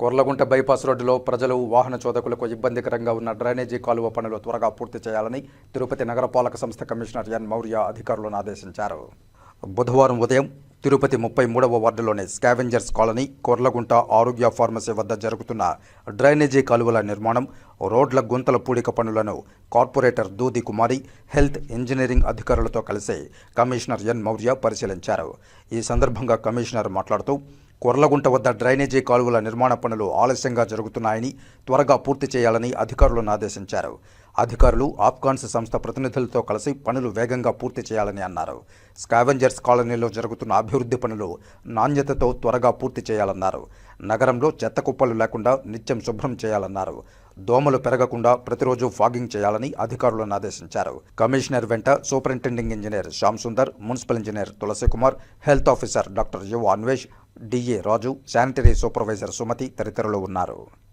Korlagunta bypass రోడ్డులో ప్రజలు వాహన చోదకులకు ఇబ్బందికరంగా ఉన్న డ్రైనేజీ కాలువ పనులు త్వరగా పూర్తి చేయాలని తిరుపతి నగరపాలక సంస్థ కమిషనర్ ఎన్. మౌర్య అధికారులను ఆదేశించారు. బుధవారం ఉదయం తిరుపతి ముప్పై మూడవ వార్డులోని స్కావెంజర్స్ కాలనీ కొర్లగుంట ఆరోగ్య ఫార్మసీ వద్ద జరుగుతున్న డ్రైనేజీ కాలువల నిర్మాణం రోడ్ల గుంతల పూడిక పనులను కార్పొరేటర్ దూది కుమారి హెల్త్ ఇంజనీరింగ్ అధికారులతో కలిసి కమిషనర్ ఎన్. మౌర్య పరిశీలించారు. ఈ సందర్భంగా కమిషనర్ మాట్లాడుతూ కొర్లగుంట వద్ద డ్రైనేజీ కాలువల నిర్మాణ పనులు ఆలస్యంగా జరుగుతున్నాయని త్వరగా పూర్తి చేయాలని అధికారులను ఆదేశించారు. అధికారులు ఆఫ్ఘాన్స్ సంస్థ ప్రతినిధులతో కలిసి పనులు వేగంగా పూర్తి చేయాలని అన్నారు. స్కావెంజర్స్ కాలనీలో జరుగుతున్న అభివృద్ధి పనులు నాణ్యతతో త్వరగా పూర్తి చేయాలన్నారు. నగరంలో చెత్త కుప్పలు లేకుండా నిత్యం శుభ్రం చేయాలన్నారు. దోమలు పెరగకుండా ప్రతిరోజు ఫాగింగ్ చేయాలని అధికారులను ఆదేశించారు. కమిషనర్ వెంట superintending engineer Shyam Sundar municipal engineer Tulasi Kumar health officer doctor Yuva Anvesh D A Raju sanitary supervisor Sumathi తదితరులు ఉన్నారు.